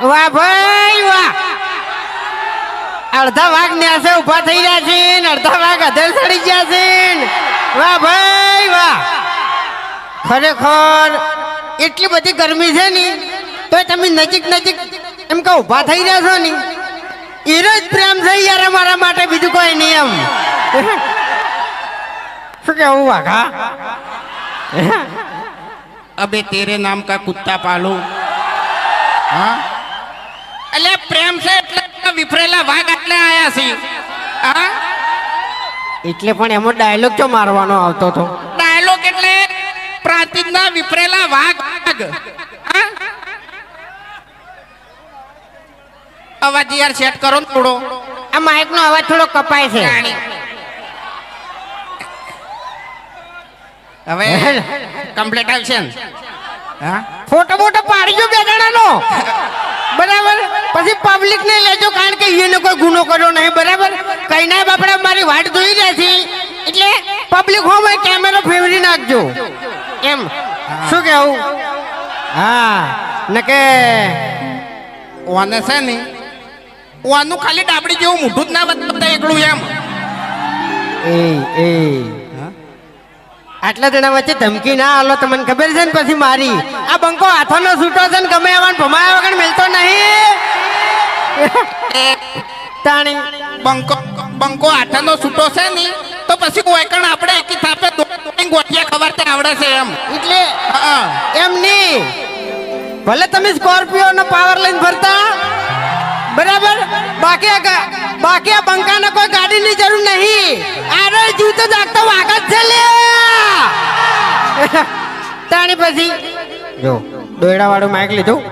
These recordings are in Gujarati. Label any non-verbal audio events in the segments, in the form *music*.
વાહ ભાઈ વાહ. અડધા વાઘ ન્યાસે ઊભા થઈ ગયા છે અડધા વાઘ અધેર ચડી ગયા છે વાહ ભાઈ વાહ. ખરેખર એટલી બધી ગરમી છે ને તો તમે નજીક નજીક એમ કે ઊભા થઈ રહ્યા છો ને. એનો જ પ્રેમ છે યાર અમારા માટે, બીજું કોઈ નહીં એમ. શું કેવું વાઘા અબે, તેરે નામ કા કુત્તા પાલું. હા? એટલે પ્રેમ છે એટલે વિફરેલા વાઘ એટલે આયા છે. હા? એટલે પણ એમાં ડાયલોગ જો મારવાનો આવતો હતો ડાયલોગ એટલે પ્રાંતિજના વિફરેલા વાઘ. અવાજ યાર સેટ કરો ને થોડો. આ માઇક નો અવાજ થોડો કપાય છે. હવે કમ્પ્લીટ આવશે ને? હા? ફોટો મોટો પાડજો બે જણાનો. બરાબર? પછી પબ્લિક ને લેજો કારણ કે એને કોઈ ગુનો કર્યો નહીં બરાબર? કઈ ના બાપડા મારી વાટ જોઈ રહ્યા છે. એટલે પબ્લિક હોમ કેમેરો ફેરવી નાખજો. એમ. શું કેવું હા. ને કે ઓને છે ને ઓનું ખાલી ડાબડી જેવું મોઢું જ ના બધા એકલું એમ. એ એ. આટલા જણા વચ્ચે ધમકી ના આલો તમને ખબર છે ને પછી મારી? આ બંકો હાથોનો છૂટો છે ને ગમે આવવાનું ભમાયા વગર મિલતો નહીં. તાણી. બંકો બંકો આઠાનો છૂટો છે ને તો પછી કોઈકણ આપણે એકી થાપે ગોઠિયા ખબર તે આવડે છે એમ. એટલે એમ નહીં. ભલે તમે સ્કોર્પિયો નો પાવર લઈને ફરતા. બરાબર? બાકી બાકી આ બંકાને કોઈ ગાડીની જરૂર નહીં. આરે જીવતો જાગતો વાગત છે લે. *laughs* તાણી પછી. જો દોયડા વાળું માઇક લીધું.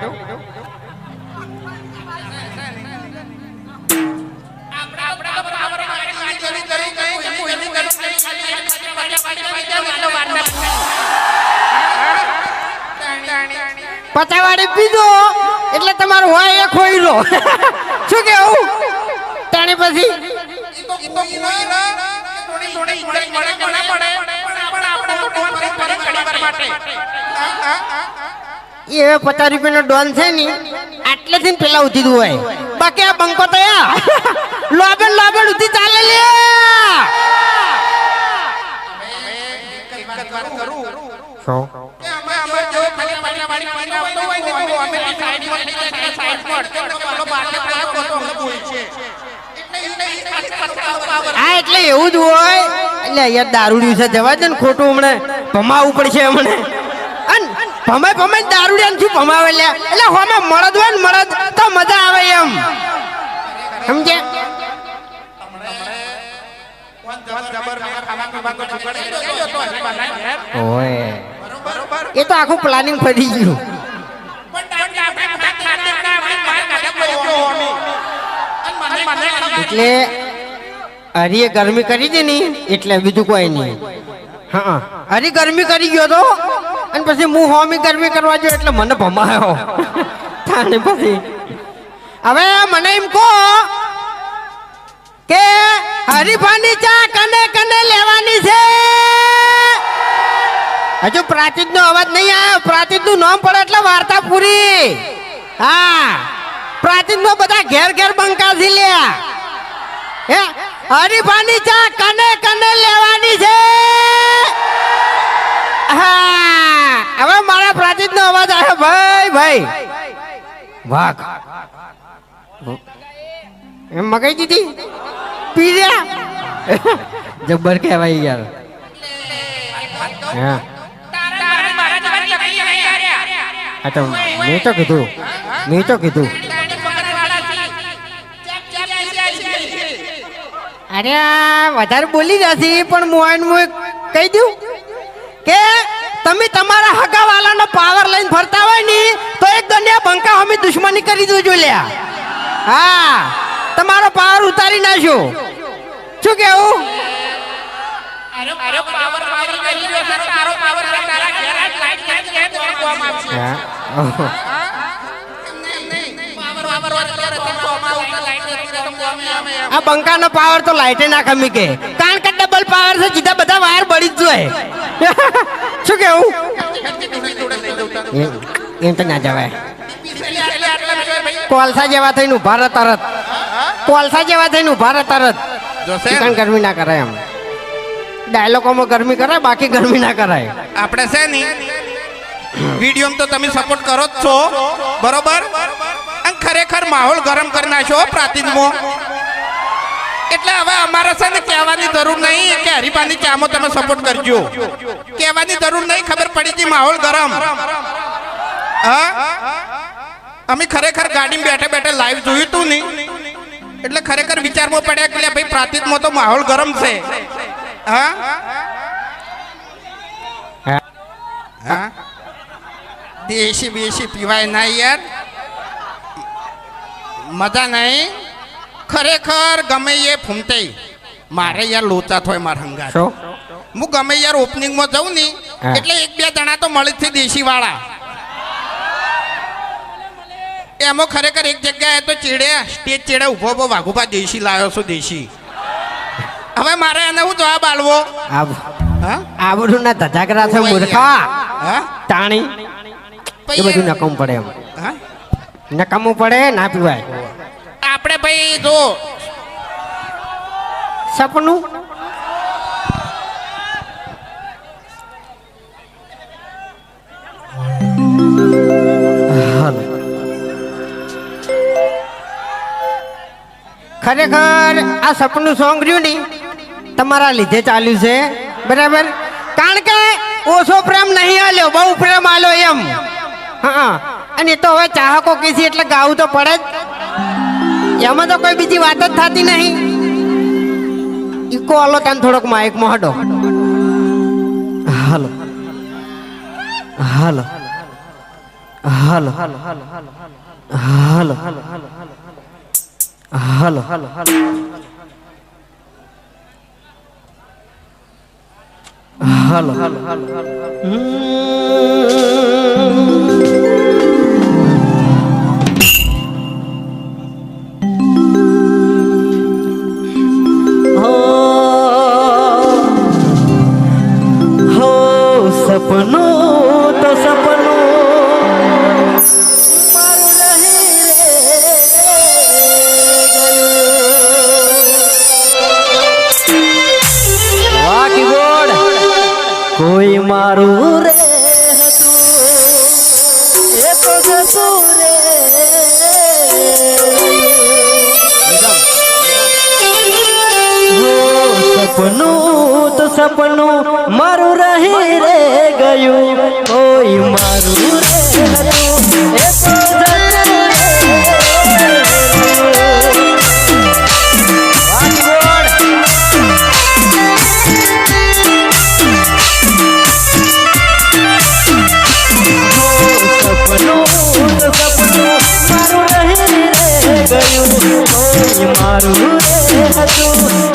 પચાવાડી પીધો, એટલે તમારું હોય એ ખોઈ લો. *laughs* શું કેવું? તાણી પછી? એ પચાસ રૂપિયાનો ડોન છે ને આટલેથી પેલા ઉધી દઉં હોય. બાકી આ બંકો તયા લોબેન લોબેન ઉધી ચાલે લે. હા, એટલે એવું જ હોય. એટલે અહીંયા દારૂડિયું છે, જવા દે ને ખોટું હમણે. ભમાવવું પડશે હમણે. અન ભમાય ભમાય દારૂડિયાને શું ભમાવે લે? એટલે હોમાં મળદ હોય ને મળદ, તો મજા આવે એમ. સમજે એ તો આખું પ્લાનિંગ ફરી ગયું. એટલે હરીએ ગરમી કરી હતી ને એટલે બીજું કોઈ નહીં. હા. હરી ગરમી કરી ગયો તો અને પછી હું હોમી ગરમી કરવા ગયો એટલે મને ભમાયો. થાને પછી. હવે મને એમ કહો કે હરીફાની ચા કને કને લેવાની છે? હજુ પ્રાચીન નો અવાજ નહીં આવ્યો. પ્રાચીનનું નામ પડે એટલે વાર્તા પૂરી. હા. પ્રાચીનમાં બધા ઘેર ઘેર બંકાસી લ્યા. હે? હરીફાની ચા કને કને લેવાની છે? હા હવે મારા પ્રાચીત નો અવાજ આવ્યો ભાઈ ભાઈ. વાઘ. એમ મગાઈ દીધી? પીર્યા? જબ્બર કહેવાય યાર. હા. હા તો મેં તો કીધું. મેં તો કીધું. અરે વધારે બોલી નથી પણ મોહન હું કહી દઉં કે તમે તમારા હગાવાલાનો પાવર લઈને ફરતા હોય ને તો એક દુનિયા બંકા અમે દુશ્મની કરી દેજો લ્યા હા તમારો પાવર ઉતારી નાખ્યો શું કેવું હા. આ બંકાનો પાવર તો લાઈટે ના ખમી કે. કારણ કે ડબલ પાવર છે જીધા બધા વાયર બળી જ જોઈએ *laughs* શું કેવું? એમ- તો ના જવાય. કોલસા જેવા થઈને ઊભા રહે તરત. કોલસા જેવા થઈને ઊભા રહે તરત. ચિકન ગરમી ના કરાય એમ. ડાયલોગોમાં ગરમી કરાય બાકી ગરમી ના કરાય. આપણે છે ને વિડીયોમાં તો તમે સપોર્ટ કરો જ છો. બરોબર? ખરેખર માહોલ ગરમ કરી નાખ્યો પ્રાતિજમાં. એટલે હવે અમારે છે ને કહેવાની જરૂર નહીં કે હરિભાની ચામાં તમે સપોર્ટ કરજો. કહેવાની જરૂર નહીં ખબર પડી હતી માહોલ ગરમ. હા? અમે ખરેખર ગાડીમાં બેઠે બેઠે લાઈવ જોયું તું નહીં એટલે ખરેખર વિચારમાં પડ્યા કે ભાઈ પ્રાતિજમાં તો માહોલ ગરમ છે. હા? હા. દેશી બેસી પીવાય ના યાર. મજા નહીં ખરેખર ગમે એ ફૂમતે. મારે યાર લોચા થોય મારા હંગા હું ગમે યાર ઓપનિંગમાં જાઉં ને. એટલે એક બે જણા તો મળી છે દેશી વાળા એમાં ખરેખર એક જગ્યાએ તો ચીડે સ્ટેજ ચીડે ઊભો ઊભો વાઘુભા દેશી લાવ્યો છું દેશી. હવે મારે એને હું જવાબ આલવો આવડું ના ધજાગરા છે મૂર્ખા. હા? તાણી. એ બધું નકમ પડે એમ. નકામું પડે ના પીવાય. આપણે સપનું? ખરેખર આ સપનું સોંગ રહ્યું નહીં. તમારા લીધે ચાલ્યું છે. બરાબર? કારણ કે ઓછો પ્રેમ નહીં આલ્યો, બહુ પ્રેમ આલ્યો એમ. હા અને તો હવે ચાહકો કીધી એટલે ગાવું તો પડે જ. એમાં તો કોઈ બીજી વાત જ થતી નહીં. ઈકો હાલો તને થોડોક માઇકમાં હડો. હાલો. હાલો. હાલો. હાલો. હાલો. હાલો. હાલો હો કોઈ મારું રે એ સપનું તો સપનું મારું રહી રે ગયું. કોઈ મારું રે હતું